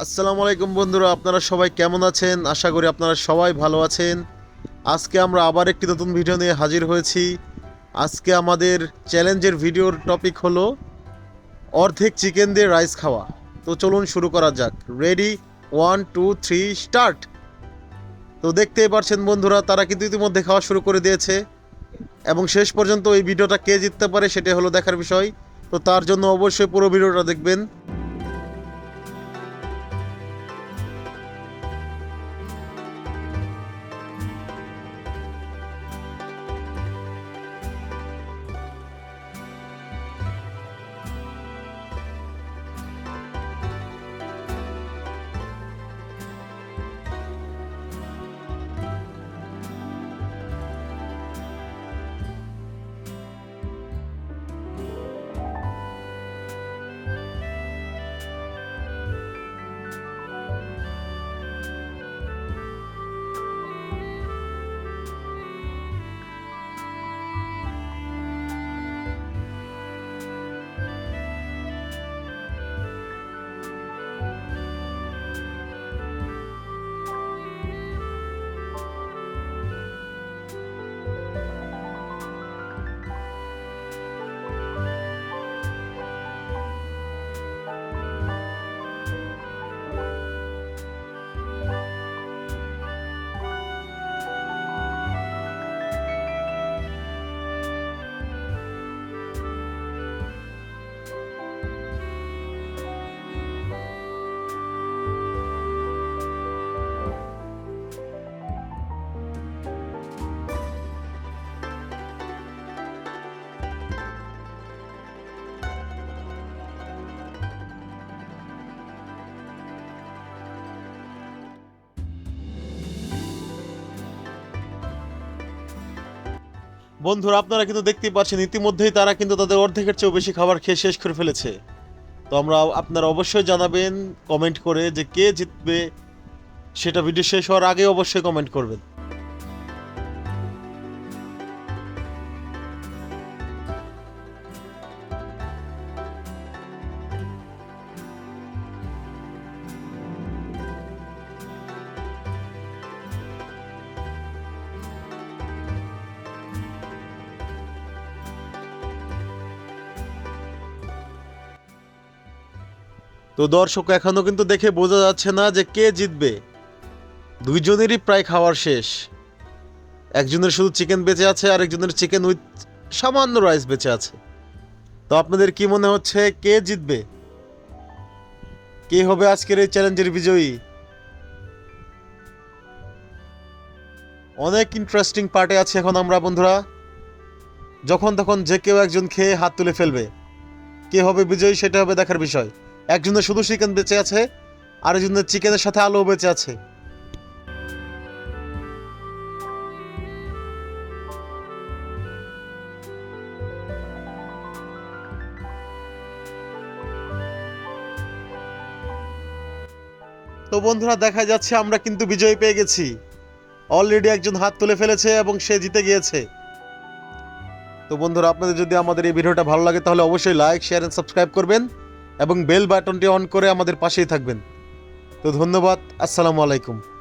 আসসালামু আলাইকুম বন্ধুরা, আপনারা সবাই কেমন আছেন? আশা করি আপনারা সবাই ভালো আছেন। আজকে আমরা আবার একটি নতুন ভিডিও নিয়ে হাজির হয়েছি। আজকে আমাদের চ্যালেঞ্জের ভিডিওর টপিক হলো অর্ধেক চিকেন দিয়ে রাইস খাওয়া। তো চলুন শুরু করা যাক। Ready one two three start তো দেখতেই পারছেন বন্ধুরা, তারা কিন্তু ইতিমধ্যে খাওয়া শুরু করে দিয়েছে। এবং শেষ পর্যন্ত এই ভিডিওটা কে জিততে পারে সেটা হলো দেখার বিষয়। তো তার জন্য অবশ্যই পুরো ভিডিওটা দেখবেন। বন্ধুরা, আপনারা কিন্তু দেখতেই পাচ্ছেন, ইতিমধ্যেই তারা কিন্তু তাদের অর্ধেকের চেয়েও বেশি খাবার খেয়ে শেষ করে ফেলেছে। তো আমরা, আপনারা অবশ্যই জানাবেন কমেন্ট করে যে কে জিতবে, সেটা ভিডিও শেষ হওয়ার আগে অবশ্যই কমেন্ট করবেন। তো দর্শক, এখনও কিন্তু দেখে বোঝা যাচ্ছে না যে কে জিতবে। দুইজনেরই প্রায় খাওয়ার শেষ। একজনের শুধু চিকেন বেঁচে আছে আর একজনের চিকেন উইথ সামান্য রাইস বেঁচে আছে। তো আপনাদের কি মনে হচ্ছে, কে জিতবে? কে হবে আজকের এই চ্যালেঞ্জের বিজয়ী? অনেক ইন্টারেস্টিং পার্টে আছে এখন আমরা, বন্ধুরা। যখন তখন যে কেউ একজন খেয়ে হাত তুলে ফেলবে। কে হবে বিজয়ী, সেটা হবে দেখার বিষয়। একজনের শুধু চিকেন বেঁচে আছে, আরেকজনের চিকেনের সাথে আলু বেঁচে আছে। তো বন্ধুরা, দেখা যাচ্ছে আমরা কিন্তু বিজয় পেয়ে গেছি। অলরেডি একজন হাত তুলে ফেলেছে এবং সে জিতে গিয়েছে। তো বন্ধুরা, আপনাদের যদি আমাদের এই ভিডিওটা ভালো লাগে, তাহলে অবশ্যই লাইক শেয়ার এন্ড সাবস্ক্রাইব করবেন। এবং বেল বাটনটি অন করে আমাদের পাশেই থাকবেন। তো ধন্যবাদ আসসালামু আলাইকুম।